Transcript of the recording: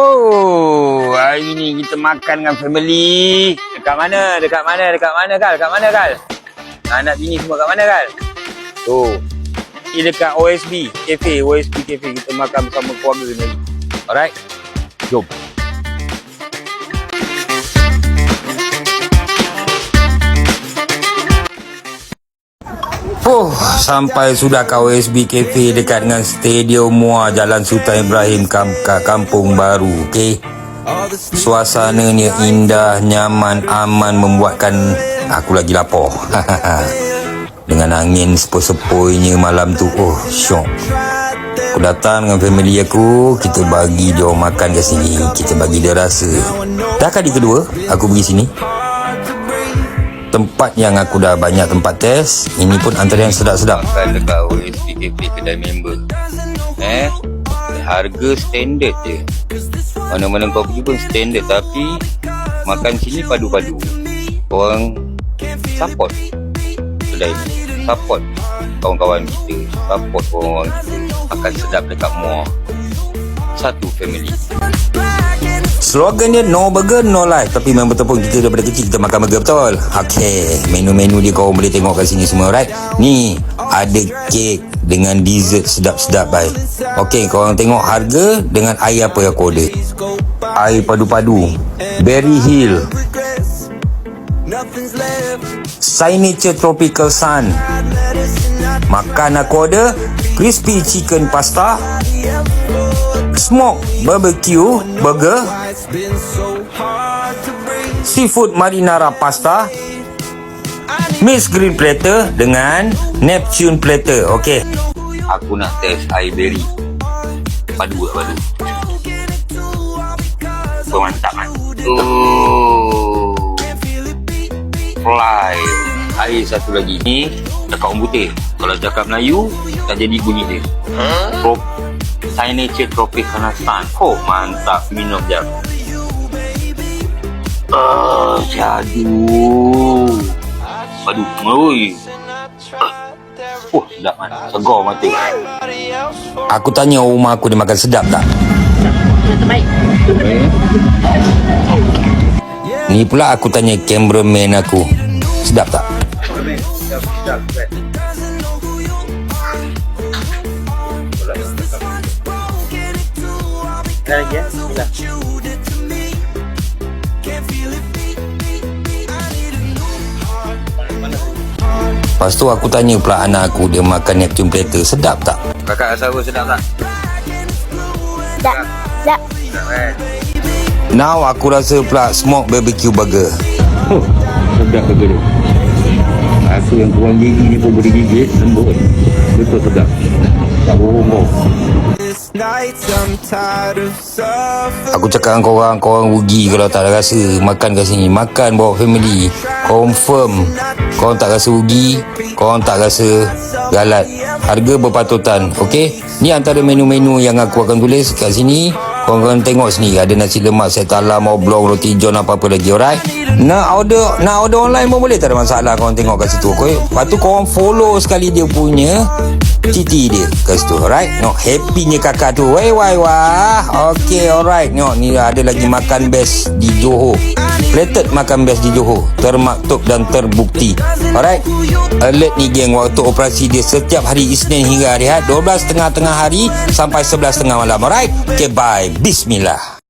Oh, hari ni kita makan dengan family. Dekat mana? Dekat mana? Dekat mana, Kal? Dekat mana, Kal? Anak bini semua kat mana, Kal? Tu. Ini dekat OSB Cafe, OSB Cafe. Kita makan bersama keluarga ni. Alright? Jom. Oh, sampai sudah ke OSB Cafe dekat dengan Stadium Muar Jalan Sultan Ibrahim Kampung Baru, okey. Suasananya indah, nyaman, aman membuatkan aku lagi lapar. dengan angin sepoi-sepoinya malam tu, oh, syok. Aku datang dengan family aku, kita bagi dia makan kat sini. Kita bagi dia rasa. Dah kali kedua, aku pergi sini tempat yang aku dah banyak tempat test ini pun antara yang sedap-sedap. Makan dekat OSP Cafe kedai member. Eh? Harga standard je. Mana-mana kau pergi pun standard tapi makan sini padu-padu. Orang support. Kedai ni support kawan-kawan kita support orang-orang kita. Makan sedap dekat muar. Satu family Slogan dia no burger no life. Tapi memang betul pun kita daripada kecil kita makan burger betul? Okay Menu-menu dia kau boleh tengok kat sini semua right Ni Ada kek dengan dessert sedap-sedap baik Okay kau orang tengok harga Dengan air apa yang kau order. Air padu-padu. Berry Hill. Signature Tropical Sun. Makan aku order Crispy Chicken Pasta Smoke Barbecue Burger. Seafood Marinara Pasta. Miss Green Platter dengan Neptune Platter. Okey. Aku nak test air berry. Padu tak padu? Pemantap kan? Oh. Fly. Air satu lagi. Ni Dekat orang putih. Kalau cakap Melayu Tak jadi bunyi dia. Huh? Signature Tropicana Sun Oh mantap Minum jap. Oh jadu Aduh Oi Oh sedap man. Segar mata Aku tanya rumah aku dia makan sedap tak? Ni pula aku tanya cameraman aku. Sedap tak lagi ya. Bismillah. Lepas tu aku tanya pula anak aku dia makan Neptune platter sedap tak? Kakak rasa apa sedap tak? Tak, tak. Sedap kan? Now aku rasa pula smoke barbecue burger. Oh, sedap burger dia. Aku yang kurang gigi ni pun boleh gigit lembut. Betul sedap. Tak bohong kau. Aku cakap dengan korang Korang rugi kalau tak ada rasa Makan kat sini. Makan bawa family. Confirm. Korang tak rasa rugi Korang tak rasa Galat. Harga berpatutan Okay Ni antara menu-menu Yang aku akan tulis kat sini. Korang akan tengok sini Ada nasi lemak Set alam Oblong Roti john Apa-apa lagi Alright? Nak order Nak order online pun boleh. Tak ada masalah. Korang tengok kat situ okay? Lepas tu korang follow sekali dia punya Titi dia. Kat situ Alright. Nok happynya kakak tu. Wai wai wah. Okay alright. Nok ni ada lagi makan best Di Johor. Plated makan best di Johor. Termaktub dan terbukti. Alright. Alert ni geng Waktu operasi dia Setiap hari Isnin hingga hari Ahad. 12 tengah-tengah hari Sampai 11 tengah malam. Alright. Okay bye. Bismillah